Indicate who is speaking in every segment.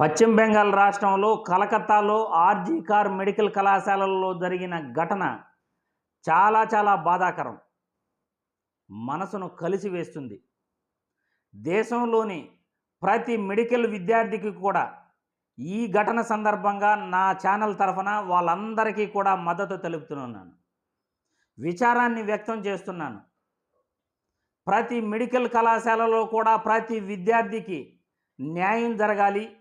Speaker 1: పశ్చిమ బెంగాల్ రాష్ట్రంలో కలకత్తాలో ఆర్జీ కార్ మెడికల్ కళాశాలలో జరిగిన ఘటన చాలా చాలా బాధాకరం. మనసును కలిసివేస్తుంది. దేశంలోని ప్రతి మెడికల్ విద్యార్థికి కూడా ఈ ఘటన సందర్భంగా నా ఛానల్ తరఫున వాళ్ళందరికీ కూడా మద్దతు తెలుపుతున్నాను. విచారాన్ని వ్యక్తం చేస్తున్నాను. ప్రతి మెడికల్ కళాశాలలో కూడా ప్రతి విద్యార్థికి న్యాయం జరగాలి.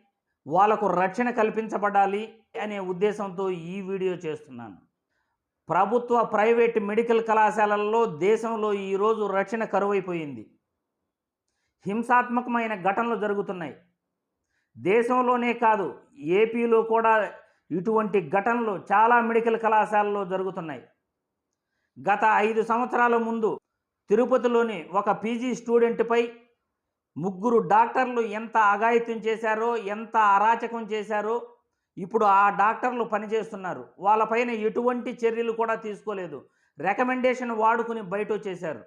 Speaker 1: వాళ్ళకు రక్షణ కల్పించబడాలి అనే ఉద్దేశంతో ఈ వీడియో చేస్తున్నాను. ప్రభుత్వ ప్రైవేట్ మెడికల్ కళాశాలల్లో దేశంలో ఈరోజు రక్షణ కరువైపోయింది. హింసాత్మకమైన ఘటనలు జరుగుతున్నాయి. దేశంలోనే కాదు ఏపీలో కూడా ఇటువంటి ఘటనలు చాలా మెడికల్ కళాశాలలో జరుగుతున్నాయి. గత ఐదు సంవత్సరాల ముందు తిరుపతిలోని ఒక పీజీ స్టూడెంట్పై ముగ్గురు డాక్టర్లు ఎంత అఘాయిత్యం చేశారో ఎంత అరాచకం చేశారో ఇప్పుడు ఆ డాక్టర్లు పనిచేస్తున్నారు. వాళ్ళపైన ఎటువంటి చర్యలు కూడా తీసుకోలేదు. రికమెండేషన్ వాడుకుని బయట వచ్చేశారు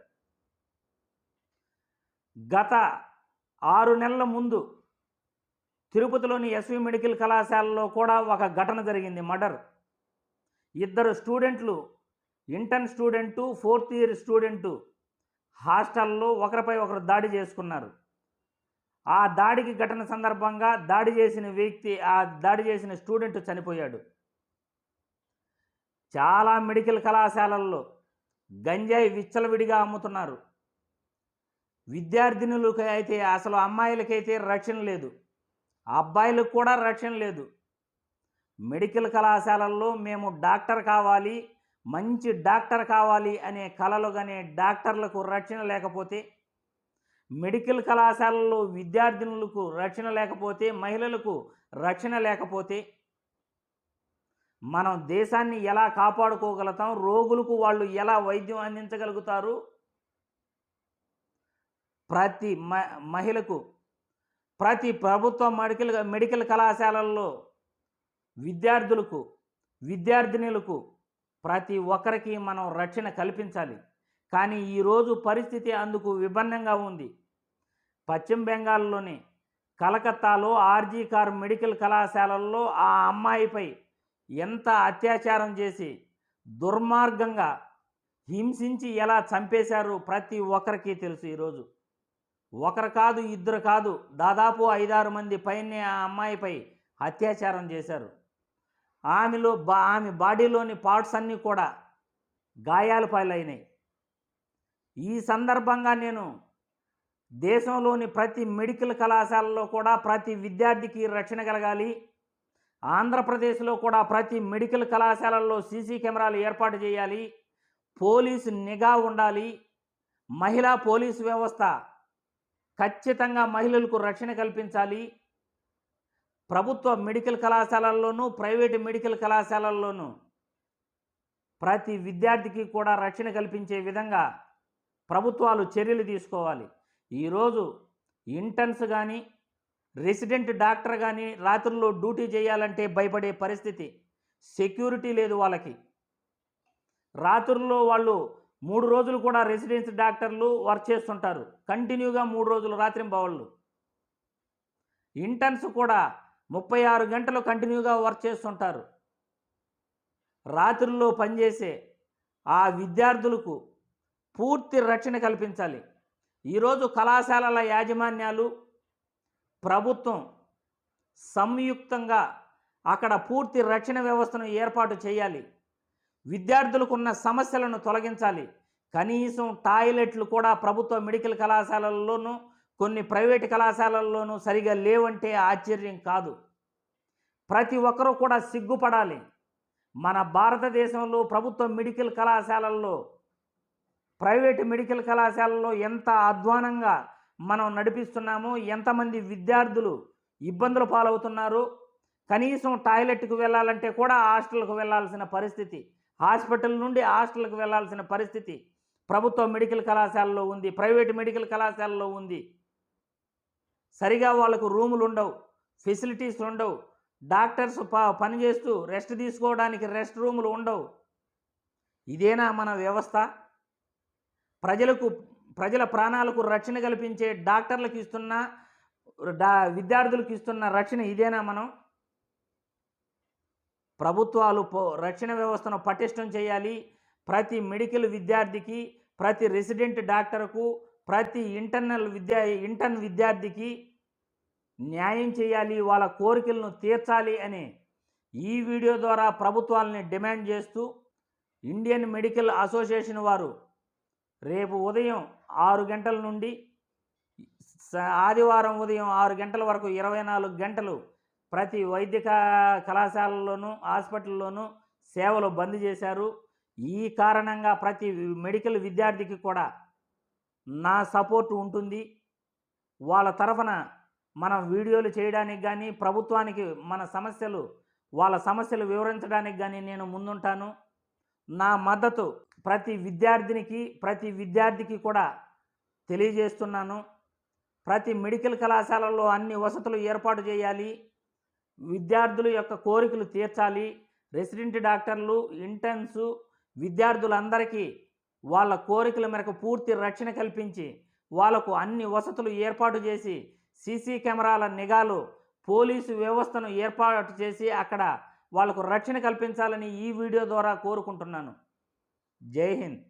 Speaker 1: గత ఆరు నెలల ముందు తిరుపతిలోని ఎస్వి మెడికల్ కళాశాలలో కూడా ఒక ఘటన జరిగింది మర్డర్. ఇద్దరు స్టూడెంట్లు intern student fourth year student హాస్టల్లో ఒకరిపై ఒకరు దాడి చేసుకున్నారు. ఆ దాడికి ఘటన సందర్భంగా దాడి చేసిన వ్యక్తి ఆ దాడి చేసిన స్టూడెంట్ చనిపోయాడు. చాలా మెడికల్ కళాశాలల్లో గంజాయి విచ్చలవిడిగా అమ్ముతున్నారు. విద్యార్థినులకు అయితే అసలు అమ్మాయిలకైతే రక్షణ లేదు. అబ్బాయిలకు కూడా రక్షణ లేదు. మెడికల్ కళాశాలల్లో మేము డాక్టర్ కావాలి మంచి డాక్టర్ కావాలి అనే కలలు కానీ డాక్టర్లకు రక్షణ లేకపోతే మెడికల్ కళాశాలల్లో విద్యార్థినులకు రక్షణ లేకపోతే మహిళలకు రక్షణ లేకపోతే మనం దేశాన్ని ఎలా కాపాడుకోగలుగుతాం? రోగులకు వాళ్ళు ఎలా వైద్యం అందించగలుగుతారు? ప్రతి మ మహిళకు ప్రతి ప్రభుత్వ మెడికల్ మెడికల్ కళాశాలల్లో విద్యార్థులకు విద్యార్థినులకు ప్రతి ఒక్కరికి మనం రక్షణ కల్పించాలి. కానీ ఈరోజు పరిస్థితి అందుకు విభిన్నంగా ఉంది. పశ్చిమ బెంగాల్లోని కలకత్తాలో ఆర్జీ కార్ మెడికల్ కళాశాలల్లో ఆ అమ్మాయిపై ఎంత అత్యాచారం చేసి దుర్మార్గంగా హింసించి ఎలా చంపేశారో ప్రతి ఒక్కరికి తెలుసు ఈరోజు. ఒకరు కాదు ఇద్దరు కాదు దాదాపు ఐదారు మంది పైనే ఆ అమ్మాయిపై అత్యాచారం చేశారు. ఆమెలో బా ఆమె బాడీలోని పార్ట్స్ అన్నీ కూడా గాయాల పాలైనాయి. ఈ సందర్భంగా నేను దేశంలోని ప్రతి మెడికల్ కళాశాలలో కూడా ప్రతి విద్యార్థికి రక్షణ కలగాలి. ఆంధ్రప్రదేశ్లో కూడా ప్రతి మెడికల్ కళాశాలల్లో సీసీ కెమెరాలు ఏర్పాటు చేయాలి. పోలీసు నిఘా ఉండాలి. మహిళా పోలీసు వ్యవస్థ ఖచ్చితంగా మహిళలకు రక్షణ కల్పించాలి. ప్రభుత్వ మెడికల్ కళాశాలల్లోనూ ప్రైవేటు మెడికల్ కళాశాలల్లోనూ ప్రతి విద్యార్థికి కూడా రక్షణ కల్పించే విధంగా ప్రభుత్వాలు చర్యలు తీసుకోవాలి. ఈరోజు ఇంటర్న్స్ కానీ రెసిడెంట్ డాక్టర్ కానీ రాత్రుల్లో డ్యూటీ చేయాలంటే భయపడే పరిస్థితి. సెక్యూరిటీ లేదు వాళ్ళకి. రాత్రుల్లో వాళ్ళు మూడు రోజులు కూడా రెసిడెన్స్ డాక్టర్లు వర్క్ చేస్తుంటారు. కంటిన్యూగా మూడు రోజులు రాత్రింబవళ్ళు ఇంటర్న్స్ కూడా ముప్పై ఆరు గంటలు కంటిన్యూగా వర్క్ చేస్తుంటారు. రాత్రుల్లో పనిచేసే ఆ విద్యార్థులకు పూర్తి రక్షణ కల్పించాలి. ఈరోజు కళాశాలల యాజమాన్యాలు ప్రభుత్వం సంయుక్తంగా అక్కడ పూర్తి రక్షణ వ్యవస్థను ఏర్పాటు చేయాలి. విద్యార్థులకు ఉన్న సమస్యలను తొలగించాలి. కనీసం టాయిలెట్లు కూడా ప్రభుత్వ మెడికల్ కళాశాలల్లోనూ కొన్ని ప్రైవేటు కళాశాలల్లోనూ సరిగా లేవంటే ఆశ్చర్యం కాదు. ప్రతి ఒక్కరూ కూడా సిగ్గుపడాలి. మన భారతదేశంలో ప్రభుత్వ మెడికల్ కళాశాలల్లో ప్రైవేటు మెడికల్ కళాశాలలో ఎంత అధ్వానంగా మనం నడిపిస్తున్నామో ఎంతమంది విద్యార్థులు ఇబ్బందులు పాలవుతున్నారు. కనీసం టాయిలెట్కు వెళ్ళాలంటే కూడా హాస్టల్కు వెళ్ళాల్సిన పరిస్థితి హాస్పిటల్ నుండి హాస్టల్కి వెళ్ళాల్సిన పరిస్థితి ప్రభుత్వ మెడికల్ కళాశాలలో ఉంది ప్రైవేట్ మెడికల్ కళాశాలలో ఉంది. సరిగా వాళ్ళకు రూములు ఉండవు ఫెసిలిటీస్ ఉండవు డాక్టర్స్ ప పనిచేస్తూ రెస్ట్ తీసుకోవడానికి రెస్ట్ రూములు ఉండవు. ఇదేనా మన వ్యవస్థ? ప్రజలకు ప్రజల ప్రాణాలకు రక్షణ కల్పించే డాక్టర్లకు ఇస్తున్న డా విద్యార్థులకు ఇస్తున్న రక్షణ ఇదేనా మనం? ప్రభుత్వాలు రక్షణ వ్యవస్థను పటిష్టం చేయాలి. ప్రతి మెడికల్ విద్యార్థికి ప్రతి రెసిడెంట్ డాక్టర్కు ప్రతి ఇంటర్నల్ విద్యా ఇంటర్న్ విద్యార్థికి న్యాయం చేయాలి. వాళ్ళ కోరికలను తీర్చాలి అని ఈ వీడియో ద్వారా ప్రభుత్వాలని డిమాండ్ చేస్తూ ఇండియన్ మెడికల్ అసోసియేషన్ వారు రేపు ఉదయం ఆరు గంటల నుండి స- ఆదివారం ఉదయం ఆరు గంటల వరకు ఇరవై నాలుగు గంటలు ప్రతి వైద్య కళాశాలలోనూ హాస్పిటల్లోనూ సేవలు బంద్ చేశారు. ఈ కారణంగా ప్రతి మెడికల్ విద్యార్థికి కూడా నా సపోర్ట్ ఉంటుంది. వాళ్ళ తరఫున మనం వీడియోలు చేయడానికి కానీ ప్రభుత్వానికి మన సమస్యలు వాళ్ళ సమస్యలు వివరించడానికి కానీ నేను ముందుంటాను. నా మద్దతు ప్రతి విద్యార్థినికి ప్రతి విద్యార్థికి కూడా తెలియజేస్తున్నాను. ప్రతి మెడికల్ కళాశాలలో అన్ని వసతులు ఏర్పాటు చేయాలి. విద్యార్థుల యొక్క కోరికలు తీర్చాలి. రెసిడెంట్ డాక్టర్లు ఇంటర్న్స్ విద్యార్థులందరికీ వాళ్ళ కోరికల మేరకు పూర్తి రక్షణ కల్పించి వాళ్ళకు అన్ని వసతులు ఏర్పాటు చేసి సీసీ కెమెరాల నిఘాలు పోలీసు వ్యవస్థను ఏర్పాటు చేసి అక్కడ వాళ్ళకు రక్షణ కల్పించాలని ఈ వీడియో ద్వారా కోరుకుంటున్నాను. Jai